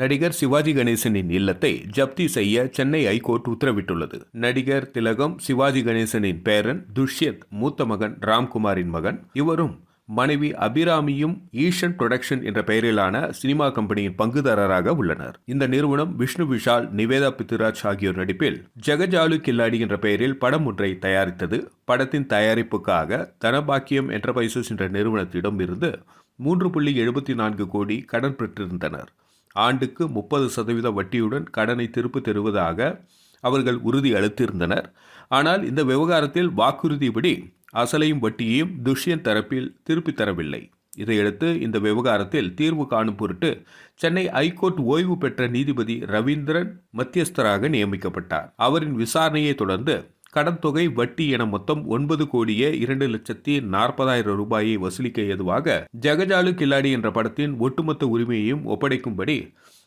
நடிகர் சிவாஜி கணேசனின் இல்லத்தை ஜப்தி செய்ய சென்னை ஐகோர்ட் உத்தரவிட்டுள்ளது. நடிகர் திலகம் சிவாஜி கணேசனின் பேரன் துஷ்யத் மூத்த மகன் ராம்குமாரின் மகன் இவரும் மனைவி அபிராமியும் ஈஷன் புரொடக்ஷன் என்ற பெயரிலான சினிமா கம்பெனியின் பங்குதாரராக உள்ளனர். இந்த நிறுவனம் விஷ்ணு விஷால் நிவேதா பித்ராஜ் ஆகியோர் நடிப்பில் ஜெகஜாலு கில்லாடி என்ற பெயரில் படம் ஒன்றை தயாரித்தது. படத்தின் தயாரிப்புக்காக தனபாக்கியம் என்டர்பிரைசஸ் என்ற நிறுவனத்திடம் இருந்து மூன்று புள்ளி எழுபத்தி நான்கு கோடி கடன் பெற்றிருந்தனர். ஆண்டுக்கு முப்பது சதவீத வட்டியுடன் கடனை திருப்பி தருவதாக அவர்கள் உறுதி அளித்திருந்தனர். ஆனால் இந்த விவகாரத்தில் வாக்குறுதிப்படி அசலையும் வட்டியையும் துஷ்யன் தரப்பில் திருப்பித் தரவில்லை. இதையடுத்து இந்த விவகாரத்தில் தீர்வு காணும் பொருட்டு சென்னை ஐகோர்ட் ஓய்வு பெற்ற நீதிபதி ரவீந்திரன் மத்தியஸ்தராக நியமிக்கப்பட்டார். அவரின் விசாரணையை தொடர்ந்து கடன் தொகை வட்டி என மொத்தம் ஒன்பது கோடியே இரண்டு லட்சத்தி நாற்பதாயிரம் ரூபாயை வசூலிக்க ஏதுவாக ஜெகஜாலு கில்லாடி என்ற படத்தின் ஒட்டுமொத்த உரிமையையும் ஒப்படைக்கும்படி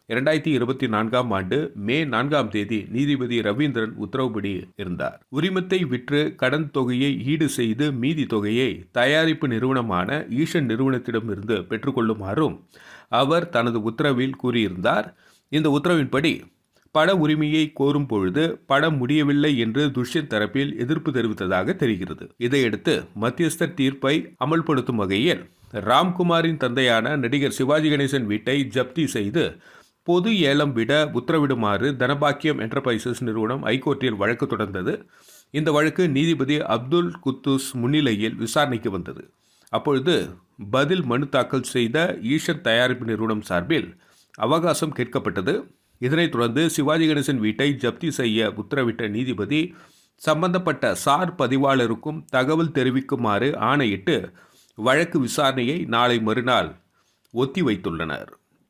இரண்டாயிரத்தி இருபத்தி நான்காம் ஆண்டு மே நான்காம் தேதி நீதிபதி ரவீந்திரன் உத்தரவுப்படி இருந்தார். உரிமத்தை விற்று கடன் தொகையை ஈடு செய்து மீதி தொகையை தயாரிப்பு நிறுவனமான ஈஷன் நிறுவனத்திடமிருந்து பெற்றுக்கொள்ளுமாறும் அவர் தனது உத்தரவில் கூறியிருந்தார். இந்த உத்தரவின்படி பட உரிமையை கோரும் பொழுது படம் முடியவில்லை என்று துஷ்யந்த் தரப்பில் எதிர்ப்பு தெரிவித்ததாக தெரிகிறது. இதையடுத்து மத்தியஸ்தர் தீர்ப்பை அமல்படுத்தும் வகையில் ராம்குமாரின் தந்தையான நடிகர் சிவாஜி கணேசன் வீட்டை ஜப்தி செய்து பொது ஏலம் விட உத்தரவிடுமாறு தனபாக்கியம் என்டர்பிரைசஸ் நிறுவனம் ஐகோர்ட்டில் வழக்கு தொடர்ந்தது. இந்த வழக்கு நீதிபதி அப்துல் குத்துஸ் முன்னிலையில் விசாரணைக்கு வந்தது. அப்பொழுது பதில் மனு தாக்கல் செய்த ஈஷன் தயாரிப்பு நிறுவனம் சார்பில் அவகாசம் கேட்கப்பட்டது. இதனைத் தொடர்ந்து சிவாஜி கணேசன் வீட்டை ஜப்தி செய்ய உத்தரவிட்ட நீதிபதி சம்பந்தப்பட்ட சார் பதிவாளருக்கும் தகவல் தெரிவிக்குமாறு ஆணையிட்டு வழக்கு விசாரணையை நாளை மறுநாள் ஒத்திவைத்துள்ளனர்.